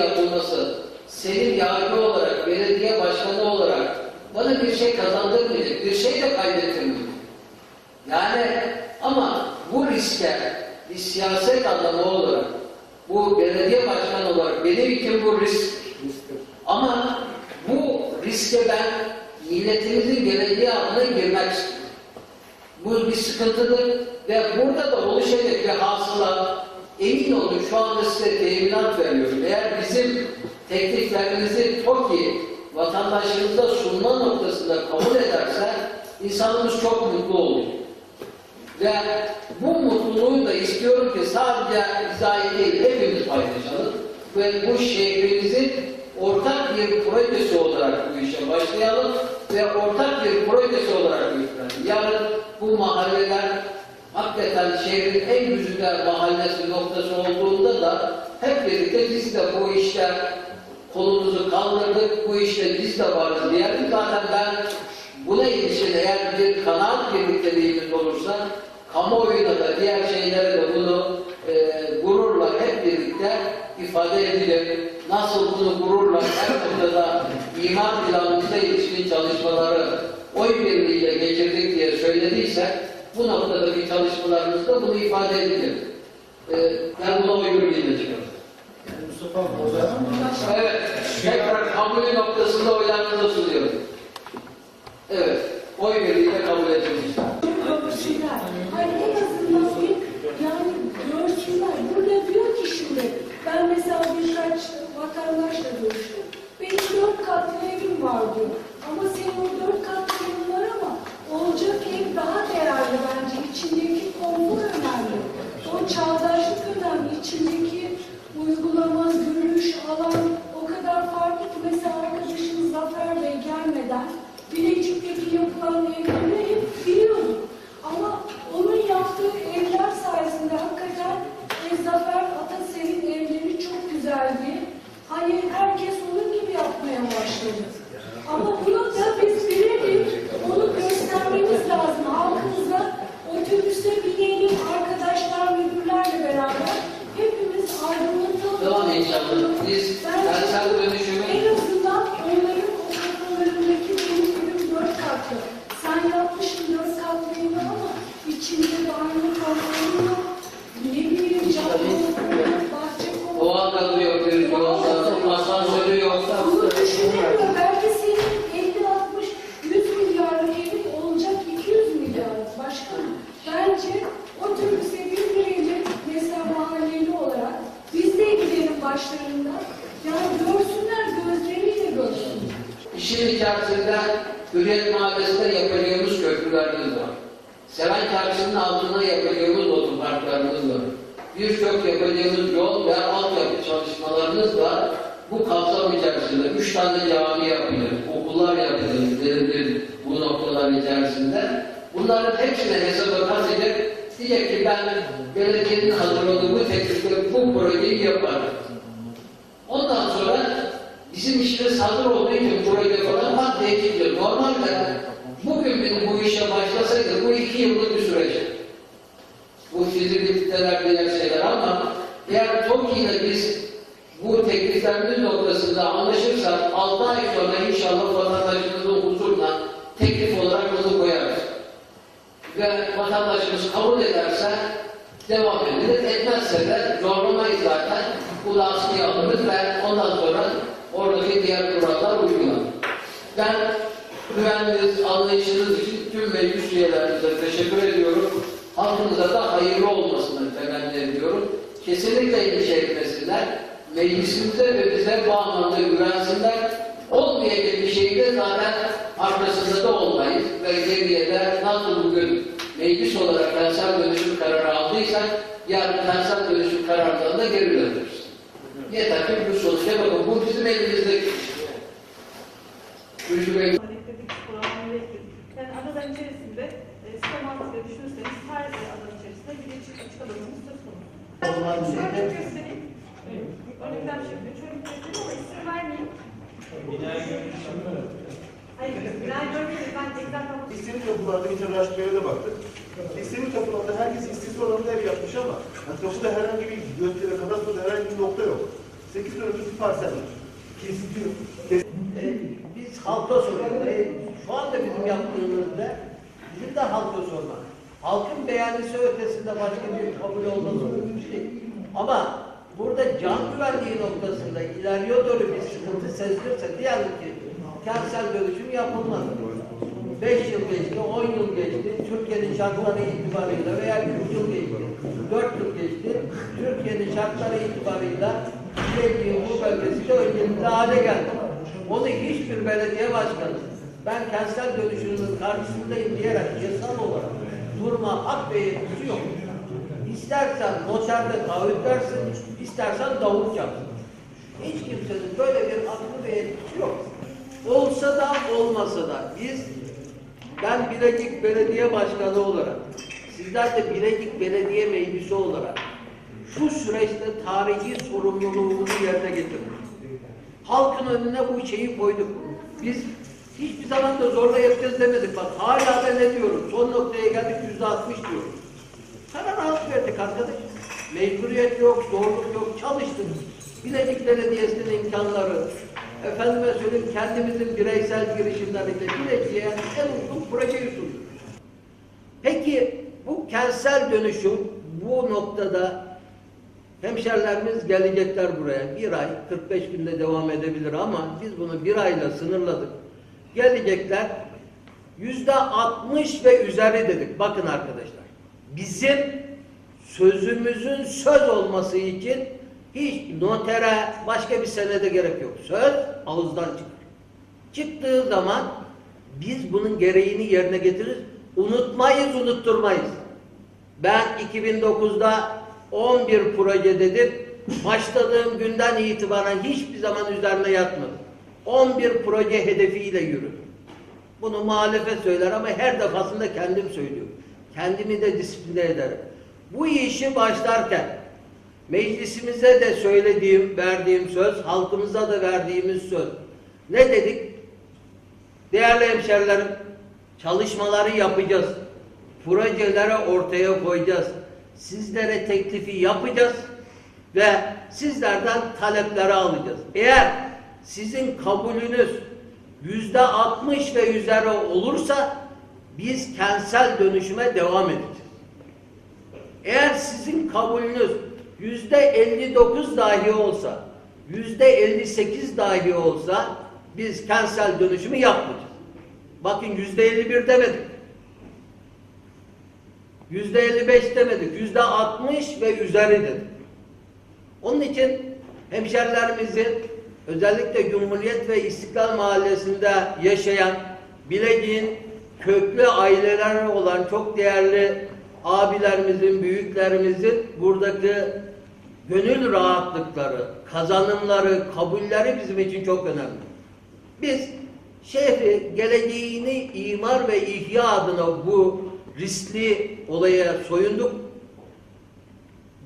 yapılması senin yargı olarak, belediye başkanı olarak bana bir şey kazandırmayacak, bir şey de kaybettirmeyecek. Yani ama bu riske bir siyaset adamı olarak, bu belediye başkanı olarak benim için bu risk. Ama bu riske ben milletimizin geleceği adına girmek istiyorum. Bu bir sıkıntıdır ve burada da oluşacak bir hasıla emin olun şu anda size teminat veriyorum. Eğer bizim tekliflerimizi TOKİ vatandaşımıza sunma noktasında kabul ederse insanımız çok mutlu olur. Ve bu mutluluğu da istiyorum ki sadece izahı değil hepimiz paylaşalım ve bu şehrimizin ortak bir projesi olarak bu işe başlayalım ve ortak bir projesi olarak yürütelim. Yarın bu mahalleler hakikaten şehrin en güzel mahallesi noktası olduğunda da hep birlikte biz de bu işte kolumuzu kaldırdık, bu işte biz de varız diyelim. Zaten ben buna ilişkin eğer bir kanaat birlikteliğimiz olursa kamuoyuna da diğer şeylere de bunu e, gururla hep birlikte ifade edilir. Nasıl bunu gururla her noktada imar planımıza ilişkin çalışmaları oy birliğiyle geçirdik diye söylediysek bu noktadaki çalışmalarımızda bunu ifade edilir. E, ben buna oy birliğiyle çıkıyorum. Mustafa orada Evet, tekrar kabul noktasında oylarınızı sunuyorum. Evet, oy birliğiyle kabul edilmiştir. Başlarında. Yani görsünler, gözleriyle görsünler. İşin içerisinde Hürriyet Mahallesi'nde yapacağımız köprülerimiz var. Seven Çarşı'nın altında yapacağımız otoparklarımız var. Birçok yapacağımız yol ve altyapı çalışmalarımız var. Bu kapsam içerisinde üç tane cami yapılır, okullar yapılır, verilir bu noktalar içerisinde. Bunların hepsine hesaba katacak. Diyecek ki ben belediyenin hazırladığı bu teklifte bu projeyi yaparım. Bizim işimiz hazır olduğu için proje falan pat çıkıyor. Normalde bugün biz bu işe başlasaydık bu iki yıllık bir süreç. Bu fizibiliteler diğer şeyler ama eğer TOKİ ile biz bu tekliflerimiz noktasında anlaşırsak 6 ay sonra inşallah vatandaşımızın huzuruna teklif olarak bunu koyarız. Ve vatandaşımız kabul ederse devam edilir. Etmezse de zorlamayız zaten. Bu askıya alırız ve ondan sonra oradaki diğer kurallar uygulanır. Ben güveniniz, anlayışınız için tüm meclis üyelerinize teşekkür ediyorum. Halkımıza da hayırlı olmasını temenni ediyorum. Kesinlikle endişe etmesinler. Meclisimize ve bize bu anlamda güvensinler. Olmayacak bir şeyde zaten arkasında da olmayız. Ve geriye de nasıl bugün meclis olarak kentsel dönüşüm kararı aldıysak yarın kentsel dönüşüm kararından da geri döneriz. Yeter ki bu sonuçta bakın bu bizim elimizdeki iş. Gülşü Bey. Yani adadan içerisinde e, düşünürseniz her e, adan içerisinde bir açık açık alanımız söz konusu. De- göstereyim. Örnekler bir şekilde bir göstereyim ama isim vermeyeyim. Hayır, binayı görmüyoruz. Ben tekrar kapatayım. İstediği kapılarda internetçilere de baktık. İstediği kapılarda herkes istediği oranda ev yapmış ama yani kapıda herhangi bir göstere, kadastrada herhangi bir nokta yok. 8 dönümlük parsel var. Kesiliyor. E, biz halka soruyoruz. E, şu anda bizim yaptığımızda bizim de halka sormak. Halkın beğenisi ötesinde başka bir kabul olması mümkün değil. Ama burada can güvenliği noktasında ileriye doğru bir sıkıntı sezilirse diyelim ki kentsel dönüşüm yapılmadı. 5 yıl geçti, 10 yıl geçti, Türkiye'nin şartları itibarıyla veya 3 yıl geçti, 4 yıl geçti, Türkiye'nin şartları itibarıyla Türkiye'nin bu bölgesi de öncelikli hale geldi. Onu hiçbir belediye başkanı ben kentsel dönüşümün karşısındayım diyerek yasal olarak durma hak ve yetkisi yok. İstersen noterde taahhüt versin, istersen davul çalsın. Hiç kimsenin böyle bir hakkı ve yetkisi yok. Olsa da olmasa da biz ben Bilecik Belediye Başkanı olarak sizler de Bilecik Belediye Meclisi olarak şu süreçte tarihi sorumluluğumuzu yerine getirdik. Halkın önüne bu şeyi koyduk. Biz hiçbir zaman da zorla yapacağız demedik. Bak hala da ne diyorum? Son noktaya geldik yüzde altmış diyorum. Karar halk verdik arkadaş. Mecburiyet yok, zorluk yok. Çalıştık. Bilecik Belediyesi'nin imkanları, efendime söyleyeyim kendimizin bireysel girişimleriyle Bilecik'e en uygun projeyi sunduk. Peki bu kentsel dönüşüm bu noktada hemşerilerimiz gelecekler buraya. Bir ay, 45 günde devam edebilir ama biz bunu bir ayla sınırladık. Gelecekler yüzde 60 ve üzeri dedik. Bakın arkadaşlar. Bizim sözümüzün söz olması için hiç notere başka bir senede gerek yok. Söz ağızdan çıkar. Çıktığı zaman biz bunun gereğini yerine getiririz. Unutmayız, unutturmayız. Ben 2009'da 11 proje dedim. Başladığım günden itibaren hiçbir zaman üzerine yatmadım. 11 proje hedefiyle yürüdüm. Bunu muhalefet söyler ama her defasında kendim söylüyorum. Kendimi de disipline ederim. Bu işi başlarken meclisimize de söylediğim, verdiğim söz, halkımıza da verdiğimiz söz. Ne dedik? Değerli hemşerilerim, çalışmaları yapacağız. Projeleri ortaya koyacağız. Sizlere teklifi yapacağız ve sizlerden talepleri alacağız. Eğer sizin kabulünüz yüzde 60 ve üzeri olursa biz kentsel dönüşüme devam edeceğiz. Eğer sizin kabulünüz yüzde 59 dahi olsa, yüzde 58 dahi olsa biz kentsel dönüşümü yapmayacağız. Bakın yüzde 51 demedik. Yüzde 55 demedik. Yüzde 60 ve üzeri dedik. Onun için hemşerilerimizin özellikle Cumhuriyet ve İstiklal Mahallesi'nde yaşayan Bilecik'in köklü aileler olan çok değerli abilerimizin, büyüklerimizin buradaki gönül rahatlıkları, kazanımları, kabulleri bizim için çok önemli. Biz şehri geleceğini imar ve ihya adına bu riskli olaya soyunduk.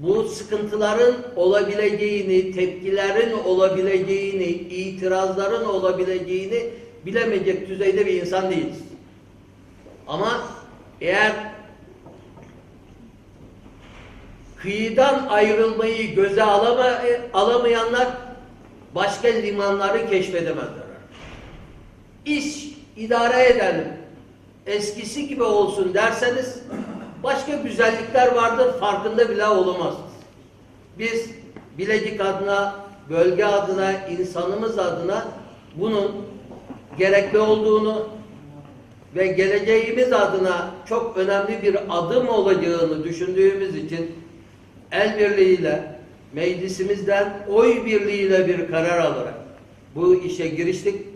Bu sıkıntıların olabileceğini, tepkilerin olabileceğini, itirazların olabileceğini bilemeyecek düzeyde bir insan değiliz. Ama eğer kıyıdan ayrılmayı göze alama, alamayanlar başka limanları keşfedemezler. İş idare edelim, eskisi gibi olsun derseniz başka güzellikler vardır farkında bile olamazsınız. Biz Bilecik adına, bölge adına, insanımız adına bunun gerekli olduğunu ve geleceğimiz adına çok önemli bir adım olacağını düşündüğümüz için el birliğiyle, meclisimizden oy birliğiyle bir karar alarak bu işe giriştik.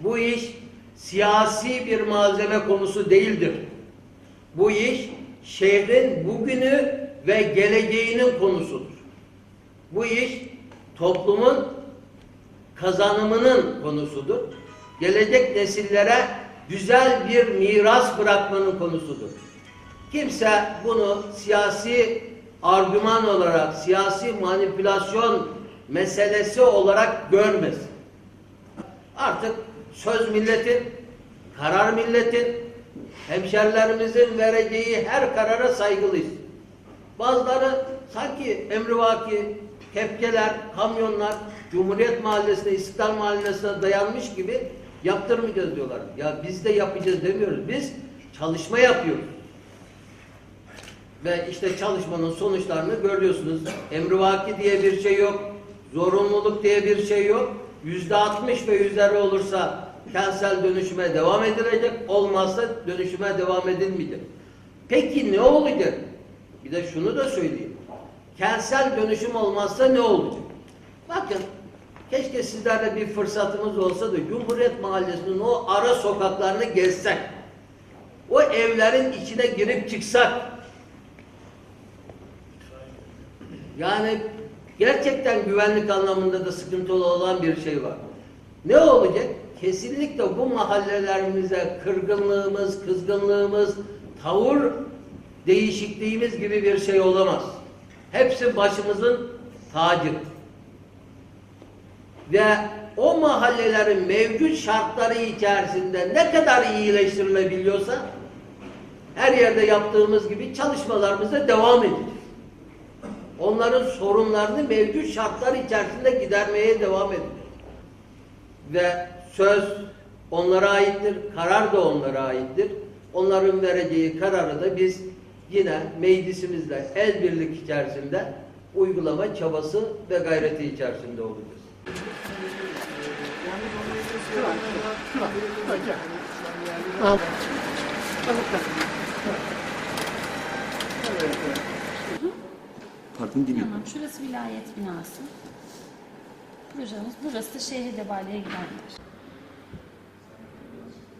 Bu iş siyasi bir malzeme konusu değildir. Bu iş şehrin bugünü ve geleceğinin konusudur. Bu iş toplumun kazanımının konusudur. Gelecek nesillere güzel bir miras bırakmanın konusudur. Kimse bunu siyasi argüman olarak, siyasi manipülasyon meselesi olarak görmesin. Artık söz milletin, karar milletin, hemşerilerimizin vereceği her karara saygılıyız. Bazıları sanki emrivaki kepçeler, kamyonlar Cumhuriyet Mahallesi'ne, İstiklal Mahallesi'ne dayanmış gibi yaptırmayacağız diyorlar. Ya biz de yapacağız demiyoruz. Biz çalışma yapıyoruz. Ve işte çalışmanın sonuçlarını görüyorsunuz. Emrivaki diye bir şey yok. Zorunluluk diye bir şey yok. Yüzde altmış ve üzeri olursa kentsel dönüşüme devam edilecek. Olmazsa dönüşüme devam edilmeyecek. Peki ne olacak? Bir de şunu da söyleyeyim. Kentsel dönüşüm olmazsa ne olacak? Bakın keşke sizlerle bir fırsatımız olsa da Cumhuriyet Mahallesi'nin o ara sokaklarını gezsek. O evlerin içine girip çıksak. Yani gerçekten güvenlik anlamında da sıkıntılı olan bir şey var. Ne olacak? Kesinlikle bu mahallelerimize kırgınlığımız, kızgınlığımız, tavır değişikliğimiz gibi bir şey olamaz. Hepsi başımızın tacı. Ve o mahallelerin mevcut şartları içerisinde ne kadar iyileştirilebiliyorsa her yerde yaptığımız gibi çalışmalarımıza devam edeceğiz. Onların sorunlarını mevcut şartlar içerisinde gidermeye devam edeceğiz. Ve söz onlara aittir, karar da onlara aittir. Onların vereceği kararı da biz yine meclisimizle el birlik içerisinde uygulama çabası ve gayreti içerisinde olacağız. Pardon dinliyorum. Tamam, şurası vilayet binası. Projemiz, burası da şehir debaliye giden yer.